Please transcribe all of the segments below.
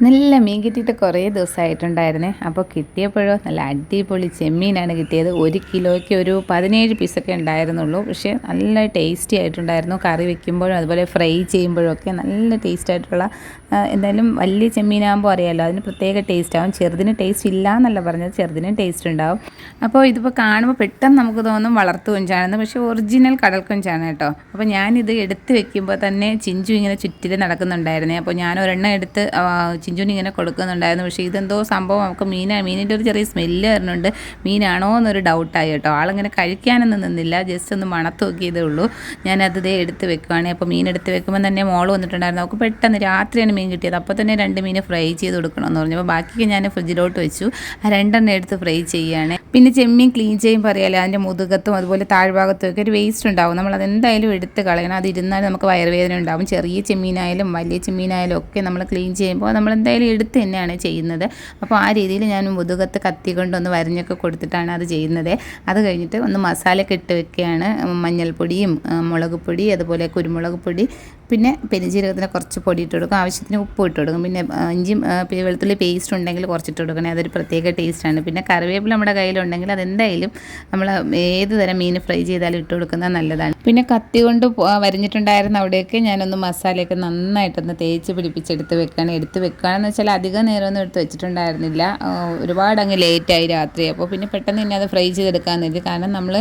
നല്ല മീൻ കിട്ടിയിട്ട് കുറേ ദിവസമായിട്ടുണ്ടായിരുന്നേ. അപ്പോൾ കിട്ടിയപ്പോഴോ നല്ല അടിപൊളി ചെമ്മീനാണ് കിട്ടിയത്. ഒരു കിലോയ്ക്ക് ഒരു പതിനേഴ് പീസൊക്കെ ഉണ്ടായിരുന്നുള്ളൂ. പക്ഷേ നല്ല ടേസ്റ്റി ആയിട്ടുണ്ടായിരുന്നു. കറി വെക്കുമ്പോഴും അതുപോലെ ഫ്രൈ ചെയ്യുമ്പോഴും ഒക്കെ നല്ല ടേസ്റ്റ് ആയിട്ടുള്ള എന്തായാലും വലിയ ചെമ്മീനാകുമ്പോൾ അറിയാമല്ലോ അതിന് പ്രത്യേക ടേസ്റ്റ് ആവും. ചെറുതിന് ടേസ്റ്റ് ഇല്ല എന്നല്ല പറഞ്ഞത്. ചെറുതിന് ടേസ്റ്റ് ഉണ്ടാവും. അപ്പോൾ ഇതിപ്പോൾ കാണുമ്പോൾ പെട്ടെന്ന് നമുക്ക് തോന്നും വളർത്തു കൊഞ്ചാണെന്ന്. പക്ഷേ ഒറിജിനൽ കടൽ കൊഞ്ചാണ് കേട്ടോ. അപ്പോൾ ഞാനിത് എടുത്ത് വെക്കുമ്പോൾ തന്നെ ചിഞ്ചു ഇങ്ങനെ ചുറ്റിൽ നടക്കുന്നുണ്ടായിരുന്നേ. അപ്പോൾ ഞാൻ ഒരെണ്ണം എടുത്ത് ആ, ചിഞ്ചുവിന് ഇങ്ങനെ കൊടുക്കുന്നുണ്ടായിരുന്നു. പക്ഷേ ഇതെന്തോ സംഭവം. നമുക്ക് മീനാ മീനിന്റെ ഒരു ചെറിയ സ്മെല്ല് വരുന്നുണ്ട്. മീനാണോ എന്നൊരു ഡൗട്ടായി കേട്ടോ. ആളിങ്ങനെ കഴിക്കാനൊന്നും നിന്നില്ല. ജസ്റ്റ് ഒന്ന് മണത്ത് നോക്കിയതേ ഉള്ളൂ. ഞാനത് ഇതേ എടുത്ത് വെക്കുവാണ്. അപ്പോൾ മീൻ എടുത്ത് വെക്കുമ്പോൾ തന്നെ മോൾ വന്നിട്ടുണ്ടായിരുന്നു. നമുക്ക് പെട്ടെന്ന് രാത്രിയാണ് മീൻ കിട്ടിയത്. അപ്പോൾ തന്നെ രണ്ട് മീൻ ഫ്രൈ ചെയ്ത് കൊടുക്കണമെന്ന് പറഞ്ഞു. അപ്പോൾ ബാക്കിയൊക്കെ ഞാൻ ഫ്രിഡ്ജിലോട്ട് വെച്ചു. ആ രണ്ടെണ്ണം എടുത്ത് ഫ്രൈ ചെയ്യുകയാണ്. പിന്നെ ചെമ്മീൻ ക്ലീൻ ചെയ്യുമ്പോൾ അറിയാലോ അതിന്റെ മുതുകത്തും അതുപോലെ താഴ്ഭാഗത്തും ഒക്കെ ഒരു വേസ്റ്റ് ഉണ്ടാവും. നമ്മൾ അതെന്തായാലും എടുത്ത് കളയണം. അത് ഇരുന്നാൽ നമുക്ക് വയറുവേദന ഉണ്ടാവും. ചെറിയ ചെമ്മീനായാലും വലിയ ചെമ്മീനായാലും ഒക്കെ നമ്മൾ ക്ലീൻ ചെയ്യുമ്പോൾ നമ്മൾ എന്തായാലും എടുത്ത് തന്നെയാണ് ചെയ്യുന്നത്. അപ്പോൾ ആ രീതിയിൽ ഞാൻ മുതുകത്ത് കത്തി കൊണ്ടൊന്ന് വരഞ്ഞൊക്കെ കൊടുത്തിട്ടാണ് അത് ചെയ്യുന്നത്. അത് കഴിഞ്ഞിട്ട് ഒന്ന് മസാലയൊക്കെ ഇട്ട് വെക്കുകയാണ്. മഞ്ഞൾപ്പൊടിയും മുളക് പൊടി അതുപോലെ കുരുമുളക് പൊടി പിന്നെ പെരിഞ്ജീരകത്തിന് കുറച്ച് പൊടി ഇട്ട് കൊടുക്കും ആവശ്യത്തിന് ഉപ്പ് ഇട്ട് കൊടുക്കും പിന്നെ ഇഞ്ചി വെളുത്തുള്ളി പേസ്റ്റ് ഉണ്ടെങ്കിൽ കുറച്ചിട്ട് കൊടുക്കണേ അതൊരു പ്രത്യേക ടേസ്റ്റാണ് പിന്നെ കറിവേപ്പില നമ്മുടെ കയ്യിലുണ്ടെങ്കിൽ അതെന്തായാലും നമ്മൾ ഏത് തരം മീൻ ഫ്രൈ ചെയ്താലും ഇട്ട് കൊടുക്കുന്നത് നല്ലതാണ്. പിന്നെ കത്തി കൊണ്ട് വരഞ്ഞിട്ടുണ്ടായിരുന്ന അവിടെയൊക്കെ ഞാനൊന്ന് മസാലയൊക്കെ നന്നായിട്ടൊന്ന് തേച്ച് പിടിപ്പിച്ചെടുത്ത് വെക്കുകയാണ് എടുത്ത് വെക്കുകയാണെന്ന് വെച്ചാൽ അധികം നേരമൊന്നും എടുത്ത് വെച്ചിട്ടുണ്ടായിരുന്നില്ല. ഒരുപാട് അങ്ങ് ലേറ്റായി രാത്രി. അപ്പോൾ പിന്നെ പെട്ടെന്ന് തന്നെ അത് ഫ്രൈ ചെയ്തെടുക്കാമെന്ന് വെച്ചു കാരണം നമ്മൾ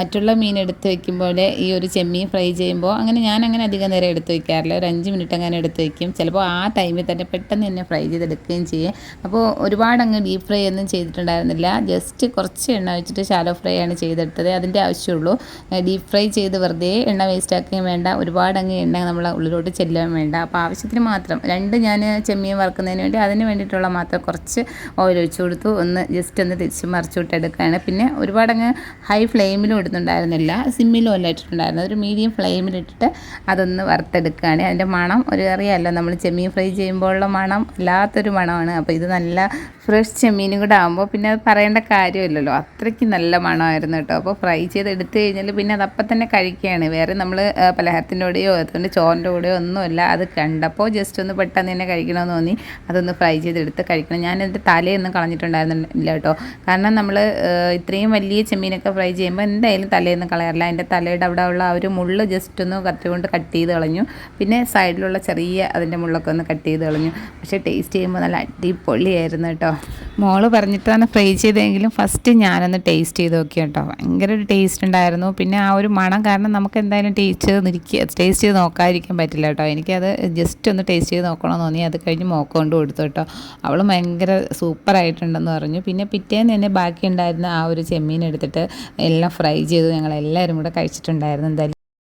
മറ്റുള്ള മീൻ എടുത്ത് വെക്കുമ്പോൾ ഈ ഒരു ചെമ്മീൻ ഫ്രൈ ചെയ്യുമ്പോൾ അങ്ങനെ ഞാൻ അങ്ങനെ അധികം നേരം എടുത്ത് വയ്ക്കാറില്ല. ഒരു അഞ്ച് മിനിറ്റ് അങ്ങനെ എടുത്ത് വയ്ക്കും. ചിലപ്പോൾ ആ ടൈമിൽ തന്നെ പെട്ടെന്ന് തന്നെ ഫ്രൈ ചെയ്തെടുക്കുകയും ചെയ്യും. അപ്പോൾ ഒരുപാട് അങ്ങ് ഡീപ് ഫ്രൈ ഒന്നും ചെയ്തിട്ടുണ്ടായിരുന്നില്ല. ജസ്റ്റ് കുറച്ച് എണ്ണ വെച്ചിട്ട് ഷാലോ ഫ്രൈ ആണ് ചെയ്തെടുത്തത്. അതിന്റെ ആവശ്യമുള്ളൂ. ഡീപ് ഫ്രൈ ചെയ്ത് വെറുതെ എണ്ണ വേസ്റ്റ് ആക്കുകയും വേണ്ട. ഒരുപാട് അങ്ങ് എണ്ണ നമ്മൾ ഉള്ളിലോട്ട് ചെല്ലാൻ വേണ്ട. അപ്പോൾ ആവശ്യത്തിന് മാത്രം. രണ്ട് ഞാൻ ചെമ്മീൻ വറുക്കുന്നതിന് വേണ്ടി അതിന് വേണ്ടിയിട്ടുള്ള മാത്രം കുറച്ച് ഓയിൽ ഒഴിച്ചു കൊടുത്തു. ഒന്ന് ജസ്റ്റ് ഒന്ന് തിരിച്ച് മറിച്ചു വിട്ടെടുക്കുകയാണ് പിന്നെ ഒരുപാട് അങ്ങ് ഹൈ ഫ്ലെയിമിലും ഇടുന്നുണ്ടായിരുന്നില്ല. സിമ്മിലും അല്ല ഇട്ടിട്ടുണ്ടായിരുന്നത്. ഒരു മീഡിയം ഫ്ലെയിമിലിട്ടിട്ട് അതൊന്ന് വറുത്തെടുക്കുകയാണ്. അതിന്റെ മണം ഒരു അറിയാമല്ലോ നമ്മൾ ചെമ്മീൻ ഫ്രൈ ചെയ്യുമ്പോഴുള്ള മണം വല്ലാത്തൊരു മണമാണ്. അപ്പോൾ ഇത് നല്ല ഫ്രഷ് ചെമ്മീനും കൂടെ ആകുമ്പോൾ പിന്നെ അത് പറയേണ്ട കാര്യമില്ലല്ലോ. അത്രയ്ക്ക് നല്ല മണമായിരുന്നു കേട്ടോ. അപ്പോൾ ഫ്രൈ ചെയ്ത് എടുത്തു കഴിഞ്ഞാൽ പിന്നെ അതപ്പം തന്നെ കഴിക്കുകയാണ്. വേറെ നമ്മൾ പലഹാരത്തിന്റെ കൂടെയോ അതുകൊണ്ട് ചോറിന്റെ കൂടെയോ ഒന്നുമില്ല. അത് കണ്ടപ്പോൾ ജസ്റ്റ് ഒന്ന് പെട്ടെന്ന് തന്നെ കഴിക്കണമെന്ന് തോന്നി. അതൊന്ന് ഫ്രൈ ചെയ്തെടുത്ത് കഴിക്കണം. ഞാൻ എന്റെ തലയൊന്നും കളഞ്ഞിട്ടുണ്ടായിരുന്നില്ല കേട്ടോ. കാരണം നമ്മൾ ഇത്രയും വലിയ ചെമ്മീനൊക്കെ ഫ്രൈ ചെയ്യുമ്പോൾ എന്തായാലും തലയൊന്നും കളയാറില്ല. അതിന്റെ തലയുടെ അവിടെ ഉള്ള ആ ഒരു മുള്ള് ജസ്റ്റ് ഒന്ന് കത്തി കൊണ്ട് കട്ട് ചെയ്ത് കളഞ്ഞു. പിന്നെ സൈഡിലുള്ള ചെറിയ അതിന്റെ മുള്ളൊക്കെ ഒന്ന് കട്ട് ചെയ്ത് കളഞ്ഞു. പക്ഷേ ടേസ്റ്റ് ചെയ്യുമ്പോൾ നല്ല അടിപൊളിയായിരുന്നു കേട്ടോ. മോൾ പറഞ്ഞിട്ടാണ് ഫ്രൈ ചെയ്തെങ്കിലും ഫസ്റ്റ് ഞാനൊന്ന് ടേസ്റ്റ് ചെയ്ത് നോക്കി കേട്ടോ. ഭയങ്കര ഒരു ടേസ്റ്റ് ഉണ്ടായിരുന്നു. പിന്നെ ആ ഒരു മണം കാരണം നമുക്ക് എന്തായാലും ടേസ്റ്റ് നിൽക്കുക ടേസ്റ്റ് ചെയ്ത് നോക്കാതിരിക്കാൻ പറ്റില്ല കേട്ടോ. എനിക്കത് ജസ്റ്റ് ഒന്ന് ടേസ്റ്റ് ചെയ്ത് നോക്കണമെന്ന് തോന്നി. അത് കഴിഞ്ഞ് മോക്ക കൊണ്ട് കൊടുത്തു കേട്ടോ. അവൾ ഭയങ്കര സൂപ്പറായിട്ടുണ്ടെന്ന് പറഞ്ഞു. പിന്നെ പിറ്റേന്ന് തന്നെ ബാക്കി ഉണ്ടായിരുന്ന ആ ഒരു ചെമ്മീൻ എടുത്തിട്ട് എല്ലാം ഫ്രൈ ചെയ്ത്. ഞങ്ങൾ എല്ലാവരും കൂടെ കഴിച്ചിട്ടുണ്ടായിരുന്നു എന്തായാലും.